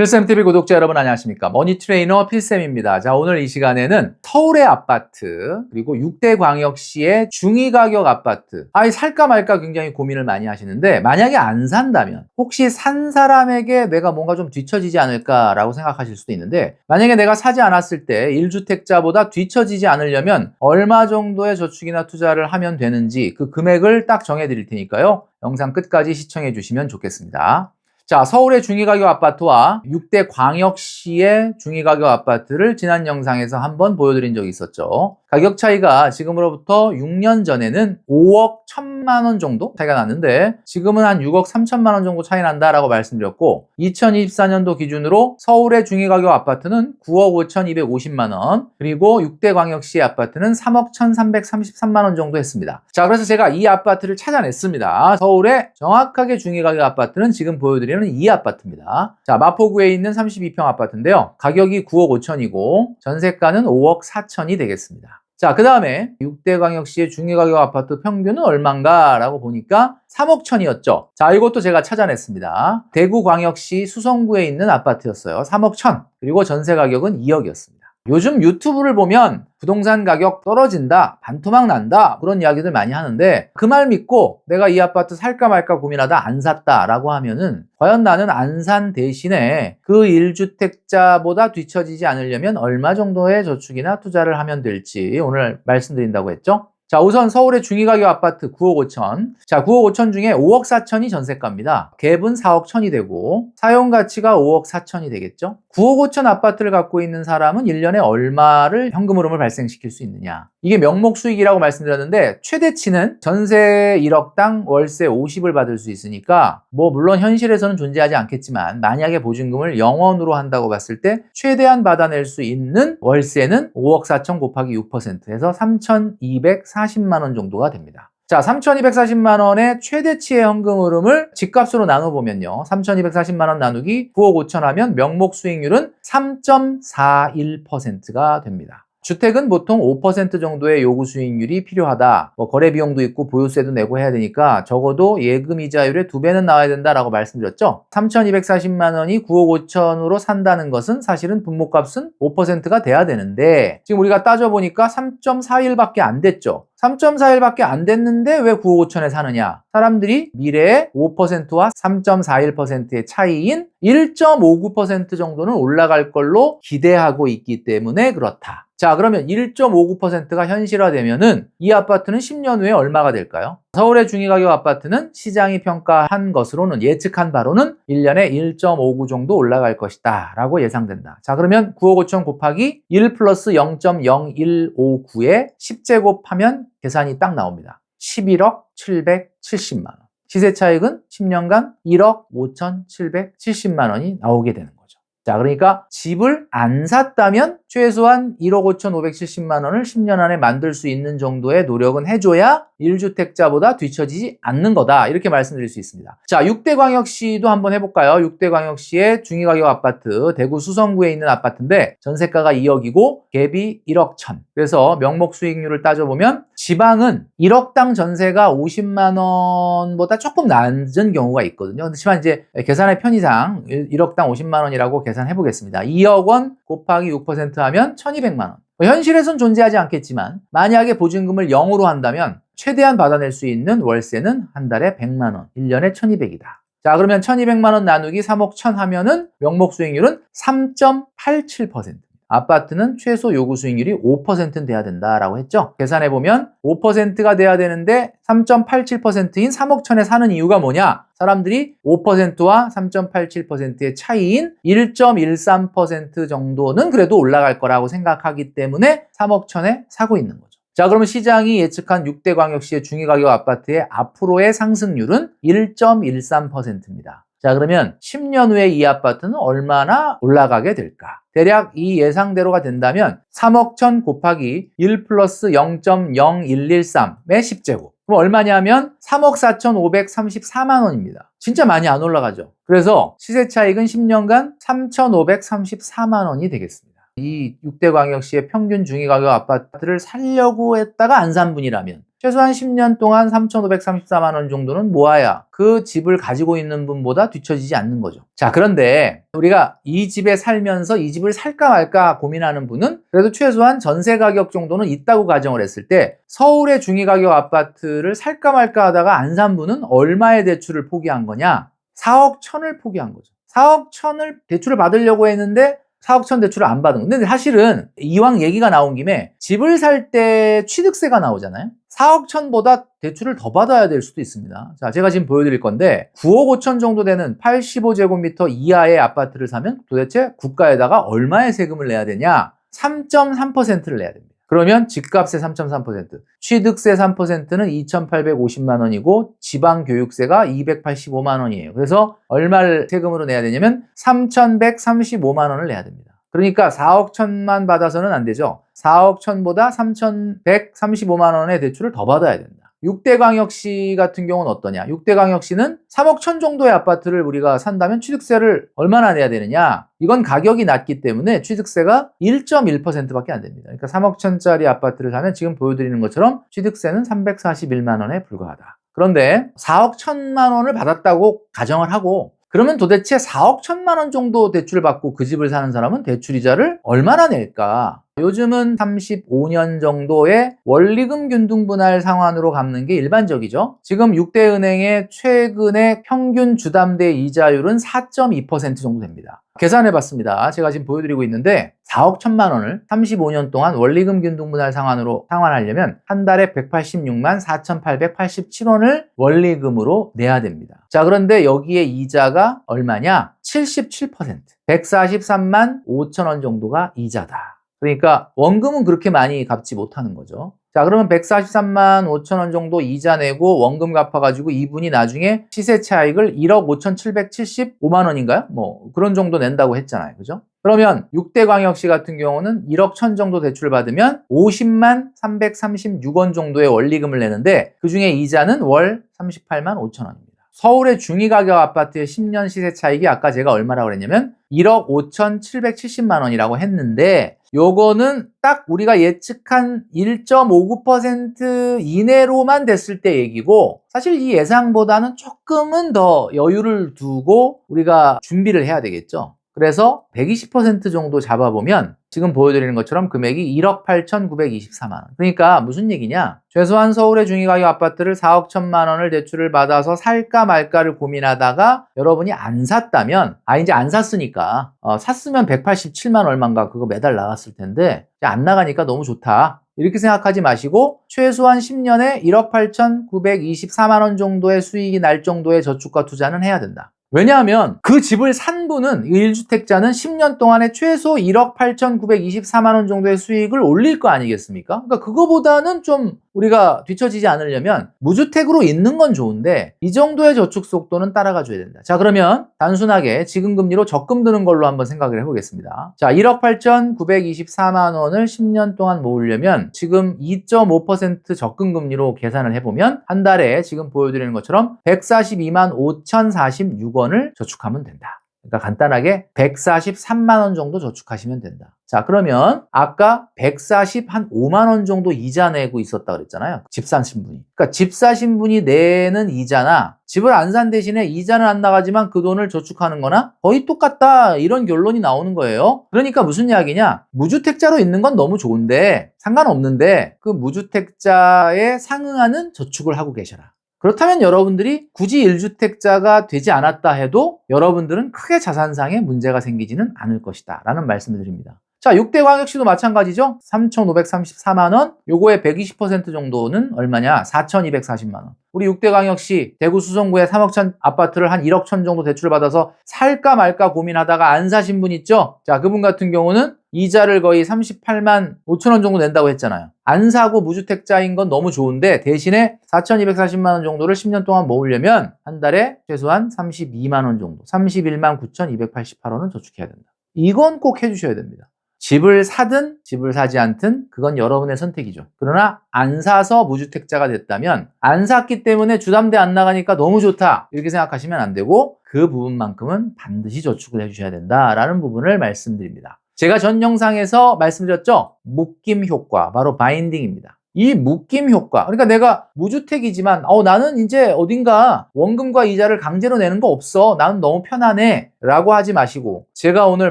필쌤TV 구독자 여러분 안녕하십니까? 머니 트레이너 필쌤입니다. 자 오늘 이 시간에는 서울의 아파트 그리고 6대 광역시의 중위 가격 아파트. 아이 살까 말까 굉장히 고민을 많이 하시는데 만약에 안 산다면 혹시 산 사람에게 내가 뭔가 좀 뒤처지지 않을까 라고 생각하실 수도 있는데 만약에 내가 사지 않았을 때 1주택자보다 뒤처지지 않으려면 얼마 정도의 저축이나 투자를 하면 되는지 그 금액을 딱 정해 드릴 테니까요. 영상 끝까지 시청해 주시면 좋겠습니다 자, 서울의 중위가격 아파트와 6대 광역시의 중위가격 아파트를 지난 영상에서 한번 보여드린 적이 있었죠. 가격 차이가 지금으로부터 6년 전에는 5억 1천만 원 정도 차이가 났는데 지금은 한 6억 3천만 원 정도 차이 난다라고 말씀드렸고 2024년도 기준으로 서울의 중위가격 아파트는 9억 5,250만 원 그리고 6대 광역시 아파트는 3억 1,333만 원 정도 했습니다. 자, 그래서 제가 이 아파트를 찾아냈습니다. 서울의 정확하게 중위가격 아파트는 지금 보여드리는 이 아파트입니다. 자, 마포구에 있는 32평 아파트인데요. 가격이 9억 5천이고 전세가는 5억 4천이 되겠습니다. 자, 그 다음에 6대 광역시의 중위가격 아파트 평균은 얼만가? 라고 보니까 3억 천이었죠. 자, 이것도 제가 찾아냈습니다. 대구 광역시 수성구에 있는 아파트였어요. 3억 천. 그리고 전세 가격은 2억이었습니다. 요즘 유튜브를 보면 부동산 가격 떨어진다, 반토막 난다, 그런 이야기들 많이 하는데 그 말 믿고 내가 이 아파트 살까 말까 고민하다 안 샀다라고 하면은 과연 나는 안 산 대신에 그 1주택자보다 뒤처지지 않으려면 얼마 정도의 저축이나 투자를 하면 될지 오늘 말씀드린다고 했죠? 자, 우선 서울의 중위가격 아파트 9억 5천. 자, 9억 5천 중에 5억 4천이 전세가입니다. 갭은 4억 천이 되고 사용 가치가 5억 4천이 되겠죠? 9억 5천 아파트를 갖고 있는 사람은 1년에 얼마를 현금 흐름을 발생시킬 수 있느냐? 이게 명목 수익이라고 말씀드렸는데 최대치는 전세 1억당 월세 50을 받을 수 있으니까 뭐 물론 현실에서는 존재하지 않겠지만 만약에 보증금을 0원으로 한다고 봤을 때 최대한 받아낼 수 있는 월세는 5억 4천 곱하기 6%에서 3,240만 원 정도가 됩니다. 자, 3,240만 원의 최대치의 현금 흐름을 집값으로 나눠 보면요. 3,240만 원 나누기 9억 5천 하면 명목 수익률은 3.41%가 됩니다. 주택은 보통 5% 정도의 요구 수익률이 필요하다. 뭐 거래 비용도 있고 보유세도 내고 해야 되니까 적어도 예금 이자율의 두 배는 나와야 된다라고 말씀드렸죠. 3,240만 원이 9억 5천으로 산다는 것은 사실은 분모값은 5%가 돼야 되는데 지금 우리가 따져 보니까 3.41밖에 안 됐죠. 3.41밖에 안 됐는데 왜 9억 5천에 사느냐? 사람들이 미래의 5%와 3.41%의 차이인 1.59% 정도는 올라갈 걸로 기대하고 있기 때문에 그렇다. 자, 그러면 1.59%가 현실화되면은 이 아파트는 10년 후에 얼마가 될까요? 서울의 중위가격 아파트는 시장이 평가한 것으로는 예측한 바로는 1년에 1.59 정도 올라갈 것이다 라고 예상된다. 자, 그러면 9억 5천 곱하기 1 플러스 0.0159에 10제곱 하면 계산이 딱 나옵니다. 11억 770만 원. 시세 차익은 10년간 1억 5,770만 원이 나오게 되는 거죠. 자, 그러니까 집을 안 샀다면 최소한 1억 5,570만 원을 10년 안에 만들 수 있는 정도의 노력은 해줘야 1주택자보다 뒤처지지 않는 거다. 이렇게 말씀드릴 수 있습니다. 자, 6대 광역시도 한번 해볼까요? 6대 광역시의 중위가격 아파트, 대구 수성구에 있는 아파트인데 전세가가 2억이고 갭이 1억 천. 그래서 명목 수익률을 따져보면 지방은 1억당 전세가 50만 원보다 조금 낮은 경우가 있거든요. 그렇지만 이제 계산의 편의상 1억당 50만 원이라고 계산해 보겠습니다. 2억 원 곱하기 6% 하면 1200만 원. 현실에선 존재하지 않겠지만 만약에 보증금을 0으로 한다면 최대한 받아낼 수 있는 월세는 한 달에 100만 원, 1년에 1200이다. 자, 그러면 1200만 원 나누기 3억 1000 하면은 명목 수익률은 3.87%. 아파트는 최소 요구 수익률이 5%는 돼야 된다라고 했죠. 계산해 보면 5%가 돼야 되는데 3.87%인 3억 천에 사는 이유가 뭐냐? 사람들이 5%와 3.87%의 차이인 1.13% 정도는 그래도 올라갈 거라고 생각하기 때문에 3억 천에 사고 있는 거죠. 자, 그러면 시장이 예측한 6대 광역시의 중위가격 아파트의 앞으로의 상승률은 1.13%입니다. 자, 그러면 10년 후에 이 아파트는 얼마나 올라가게 될까? 대략 이 예상대로가 된다면 3억 천 곱하기 1 플러스 0.0113의 10제곱. 그럼 얼마냐면 3억 4,534만 원입니다. 진짜 많이 안 올라가죠. 그래서 시세 차익은 10년간 3,534만 원이 되겠습니다. 이 6대 광역시의 평균 중위 가격 아파트를 살려고 했다가 안 산 분이라면 최소한 10년 동안 3,534만 원 정도는 모아야 그 집을 가지고 있는 분보다 뒤처지지 않는 거죠. 자, 그런데 우리가 이 집에 살면서 이 집을 살까 말까 고민하는 분은 그래도 최소한 전세 가격 정도는 있다고 가정을 했을 때 서울의 중위 가격 아파트를 살까 말까 하다가 안 산 분은 얼마의 대출을 포기한 거냐? 4억 천을 포기한 거죠. 4억 천을 대출을 받으려고 했는데 4억 천 대출을 안 받은 거. 근데 사실은 이왕 얘기가 나온 김에 집을 살 때 취득세가 나오잖아요. 4억 천보다 대출을 더 받아야 될 수도 있습니다. 자, 제가 지금 보여드릴 건데 9억 5천 정도 되는 85제곱미터 이하의 아파트를 사면 도대체 국가에다가 얼마의 세금을 내야 되냐? 3.3%를 내야 됩니다. 그러면 집값의 3.3%, 취득세 3%는 2,850만 원이고 지방 교육세가 285만 원이에요. 그래서 얼마를 세금으로 내야 되냐면 3,135만 원을 내야 됩니다. 그러니까 4억 천만 받아서는 안 되죠. 4억 천보다 3,135만 원의 대출을 더 받아야 된다. 6대 광역시 같은 경우는 어떠냐? 6대 광역시는 3억 천 정도의 아파트를 우리가 산다면 취득세를 얼마나 내야 되느냐? 이건 가격이 낮기 때문에 취득세가 1.1%밖에 안 됩니다. 그러니까 3억 천짜리 아파트를 사면 지금 보여드리는 것처럼 취득세는 341만 원에 불과하다. 그런데 4억 천만 원을 받았다고 가정을 하고 그러면 도대체 4억 천만 원 정도 대출을 받고 그 집을 사는 사람은 대출 이자를 얼마나 낼까? 요즘은 35년 정도의 원리금 균등 분할 상환으로 갚는 게 일반적이죠. 지금 6대 은행의 최근의 평균 주담대 이자율은 4.2% 정도 됩니다. 계산해 봤습니다. 제가 지금 보여드리고 있는데 4억 1천만 원을 35년 동안 원리금 균등 분할 상환으로 상환하려면 한 달에 186만 4,887원을 원리금으로 내야 됩니다. 자, 그런데 여기에 이자가 얼마냐? 77%. 143만 5천 원 정도가 이자다. 그러니까 원금은 그렇게 많이 갚지 못하는 거죠. 자, 그러면 143만 5천 원 정도 이자 내고 원금 갚아가지고 이분이 나중에 시세 차익을 1억 5,775만 원인가요? 뭐 그런 정도 낸다고 했잖아요. 그죠? 그러면 6대 광역시 같은 경우는 1억 천 정도 대출을 받으면 50만 336원 정도의 원리금을 내는데 그 중에 이자는 월 38만 5천 원입니다. 서울의 중위가격 아파트의 10년 시세 차익이 아까 제가 얼마라고 그랬냐면 1억 5,770만 원이라고 했는데 요거는 딱 우리가 예측한 1.59% 이내로만 됐을 때 얘기고 사실 이 예상보다는 조금은 더 여유를 두고 우리가 준비를 해야 되겠죠. 그래서 120% 정도 잡아보면 지금 보여드리는 것처럼 금액이 1억 8,924만 원. 그러니까 무슨 얘기냐? 최소한 서울의 중위가격 아파트를 4억 1천만 원을 대출을 받아서 살까 말까를 고민하다가 여러분이 안 샀다면, 아, 이제 안 샀으니까, 어, 샀으면 187만 얼마인가 그거 매달 나갔을 텐데, 안 나가니까 너무 좋다. 이렇게 생각하지 마시고 최소한 10년에 1억 8,924만 원 정도의 수익이 날 정도의 저축과 투자는 해야 된다. 왜냐하면 그 집을 산 분은 1주택자는 10년 동안에 최소 1억 8,924만 원 정도의 수익을 올릴 거 아니겠습니까? 그러니까 그거보다는 좀 우리가 뒤처지지 않으려면 무주택으로 있는 건 좋은데 이 정도의 저축 속도는 따라가 줘야 된다. 자, 그러면 단순하게 지금 금리로 적금 드는 걸로 한번 생각을 해보겠습니다. 자, 1억 8,924만 원을 10년 동안 모으려면 지금 2.5% 적금 금리로 계산을 해보면 한 달에 지금 보여드리는 것처럼 142만 5,046원을 저축하면 된다. 그러니까 간단하게 143만 원 정도 저축하시면 된다. 자, 그러면 아까 140 한 5만 원 정도 이자 내고 있었다 그랬잖아요. 집 사신 분이. 그러니까 집 사신 분이 내는 이자나 집을 안 산 대신에 이자는 안 나가지만 그 돈을 저축하는 거나 거의 똑같다. 이런 결론이 나오는 거예요. 그러니까 무슨 이야기냐? 무주택자로 있는 건 너무 좋은데 상관없는데 그 무주택자에 상응하는 저축을 하고 계셔라. 그렇다면 여러분들이 굳이 1주택자가 되지 않았다 해도 여러분들은 크게 자산상에 문제가 생기지는 않을 것이다 라는 말씀을 드립니다. 자, 6대 광역 시도 마찬가지죠. 3,534만 원, 요거의 120% 정도는 얼마냐? 4,240만 원. 우리 6대 광역시 대구 수성구에 3억 천 아파트를 한 1억 천 정도 대출을 받아서 살까 말까 고민하다가 안 사신 분 있죠? 자, 그분 같은 경우는 이자를 거의 38만 5천 원 정도 낸다고 했잖아요. 안 사고 무주택자인 건 너무 좋은데 대신에 4,240만 원 정도를 10년 동안 모으려면 한 달에 최소한 32만 원 정도, 31만 9,288원은 저축해야 된다. 이건 꼭 해주셔야 됩니다. 집을 사든 집을 사지 않든 그건 여러분의 선택이죠. 그러나 안 사서 무주택자가 됐다면 안 샀기 때문에 주담대 안 나가니까 너무 좋다 이렇게 생각하시면 안 되고 그 부분만큼은 반드시 저축을 해주셔야 된다라는 부분을 말씀드립니다. 제가 전 영상에서 말씀드렸죠? 묶임 효과, 바로 바인딩입니다. 이 묶임 효과. 그러니까 내가 무주택이지만, 어, 나는 이제 어딘가 원금과 이자를 강제로 내는 거 없어. 나는 너무 편안해. 라고 하지 마시고, 제가 오늘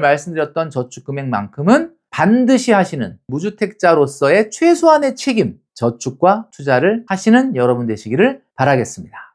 말씀드렸던 저축금액만큼은 반드시 하시는 무주택자로서의 최소한의 책임, 저축과 투자를 하시는 여러분 되시기를 바라겠습니다.